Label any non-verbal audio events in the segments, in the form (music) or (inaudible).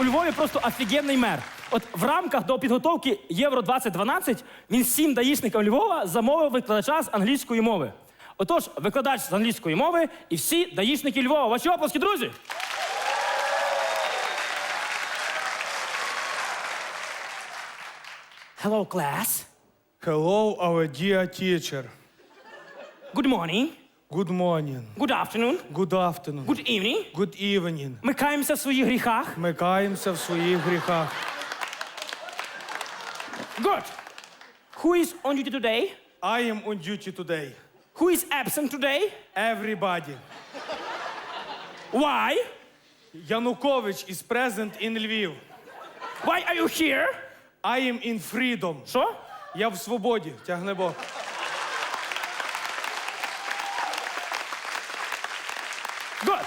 у Львові просто офігенний мер. От в рамках до підготовки Євро 2012 він всім даїшникам Львова замовив викладача з англійської мови. Отож, викладач з англійської мови і всі даїшники Львова. Ваші оплески, друзі! Hello, class. Hello, our dear teacher. Good morning. Good morning. Good afternoon. Good afternoon. Good evening. Good evening. Ми каємося в своїх гріхах. Ми каємося в своїх гріхах. Good. Who is on duty today? I am on duty today. Who is absent today? Everybody. Why? Янукович is present in Lviv. Why are you here? I am in freedom. Що? Я в свободі. Тягне Бог. Good.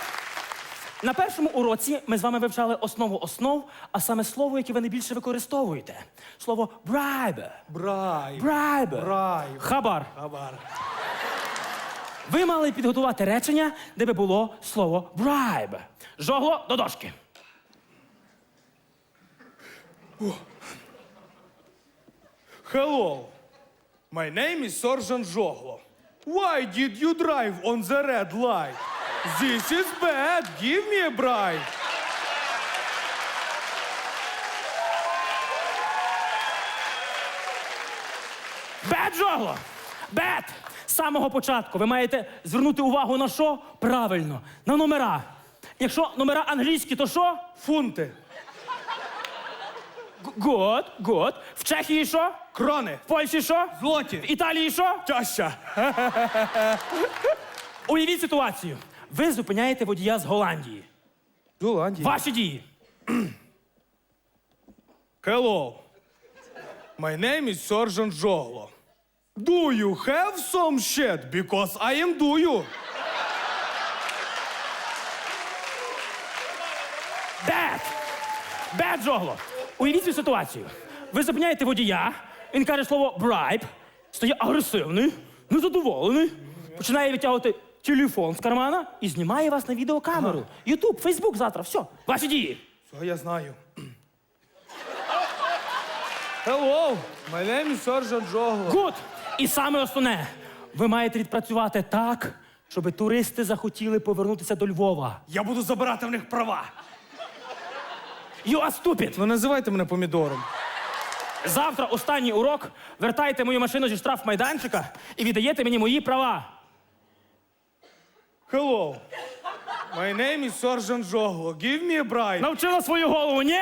На першому уроці ми з вами вивчали основу основ, а саме слово, яке ви найбільше використовуєте. Слово bribe. Брай. Bribe. Брайб. Хабар. Хабар. Ви мали підготувати речення, де би було слово bribe. Жогло до дошки. Hello. My name is Sergeant Joglo. Why did you drive on the red light? This is bad. Give me a bribe. Бет, жогло! Бет! З самого початку ви маєте звернути увагу на що? Правильно, на номера. Якщо номера англійські, то що? Фунти. Гуд, гуд. В Чехії що? Крони. В Польщі що? Злоті. В Італії що? Тяща. (laughs) Уявіть ситуацію. Ви зупиняєте водія з Голландії. Голландія. Ваші дії. Hello. My name is Sergeant Joglo. Do you have some shit? Because I am do you. Бет! Бет, жогло. Уявіть цю ситуацію. Ви зупиняєте водія, він каже слово bribe, стає агресивний, незадоволений, починає витягувати телефон з кармана і знімає вас на відеокамеру. Ютуб, Фейсбук завтра, все. Ваші дії. Цього я знаю. (clears throat) Hello. My name is Sergeant Joglo. Гуд! І саме основне, ви маєте відпрацювати так, щоб туристи захотіли повернутися до Львова. Я буду забирати в них права. You are stupid! Не називайте мене помідором. Завтра останній урок. Вертайте мою машину зі штрафмайданчика і віддаєте мені мої права. Hello. My name is Sergeant Joglo. Give me a bribe. Навчила свою голову, ні?